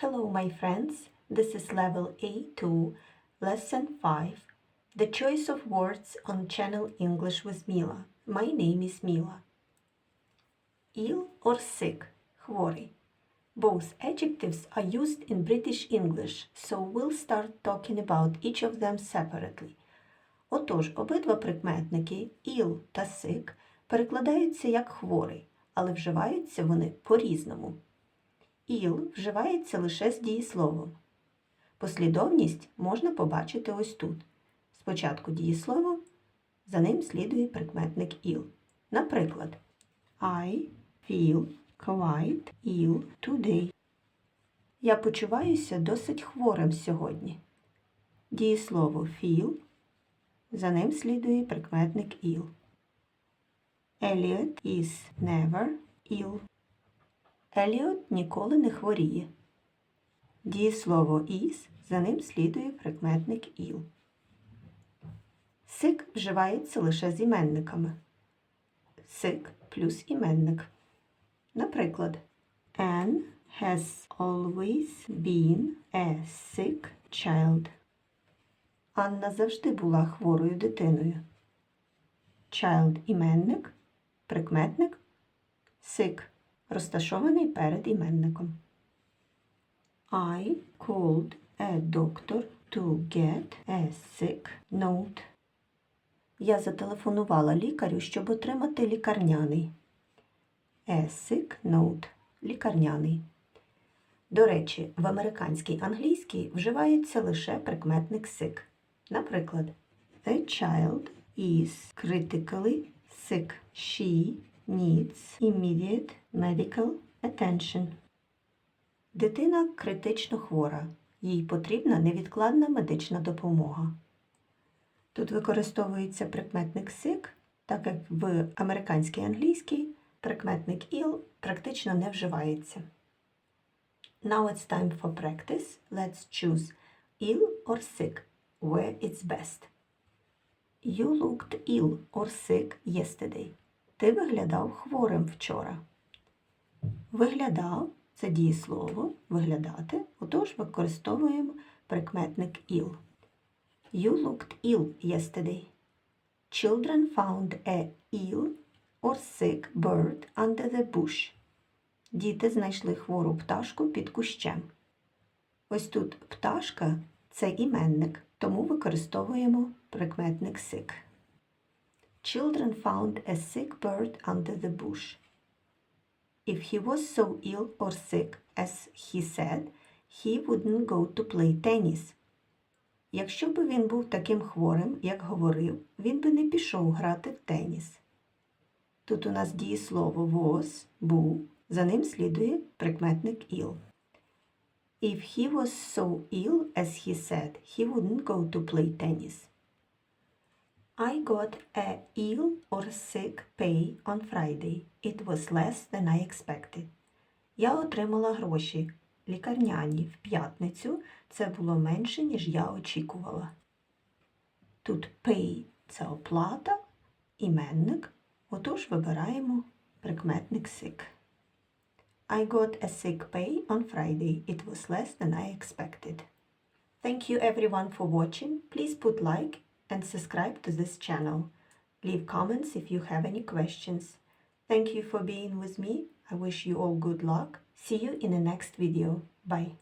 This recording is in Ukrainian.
Hello, my friends. This is level A2, lesson 5. The choice of words on channel English with Mila. My name is Mila. Ill or sick, хворий. Both adjectives are used in British English, so we'll start talking about each of them separately. Отож, обидва прикметники ill та sick перекладаються як хворий, але вживаються вони по-різному. Іл вживається лише з дієсловом. Послідовність можна побачити ось тут. Спочатку дієслово, за ним слідує прикметник іл. Наприклад, I feel quite ill today. Я почуваюся досить хворим сьогодні. Дієслово feel, за ним слідує прикметник ill. Elliot is never ill. Еліот ніколи не хворіє. Дієслово is, за ним слідує прикметник іл. Сик вживається лише з іменниками. Сик плюс іменник. Наприклад, Anne has always been a sick child. Анна завжди була хворою дитиною. Child іменник, прикметник, sick розташований перед іменником. I called a doctor to get a sick note. Я зателефонувала лікарю, щоб отримати лікарняний. A sick note – лікарняний. До речі, в американській англійській вживається лише прикметник sick. Наприклад, A child is critically sick. She needs immediate medical attention. Дитина критично хвора. Їй потрібна невідкладна медична допомога. Тут використовується прикметник sick, так як в американській англійській прикметник ill практично не вживається. Now it's time for practice. Let's choose ill or sick, where it's best. You looked ill or sick yesterday. Ти виглядав хворим вчора. Виглядав це дієслово виглядати, отож використовуємо прикметник ill. You looked ill yesterday. Children found a ill or sick bird under the bush. Діти знайшли хвору пташку під кущем. Ось тут пташка це іменник, тому використовуємо прикметник sick. Children found a sick bird under the bush. If he was so ill or sick, as he said, he wouldn't go to play tennis. Якщо б він був таким хворим, як говорив, він би не пішов грати в теніс. Тут у нас дієслово was, був, за ним слідує прикметник ill. If he was so ill, as he said, he wouldn't go to play tennis. I got a ill or sick pay on Friday. It was less than I expected. Я отримала гроші лікарняні в п'ятницю. Це було менше, ніж я очікувала. Тут pay – це оплата, іменник. Отож вибираємо прикметник sick. I got a sick pay on Friday. It was less than I expected. Thank you everyone for watching. Please put like and subscribe to this channel. Leave comments if you have any questions. Thank you for being with me. I wish you all good luck. See you in the next video. Bye.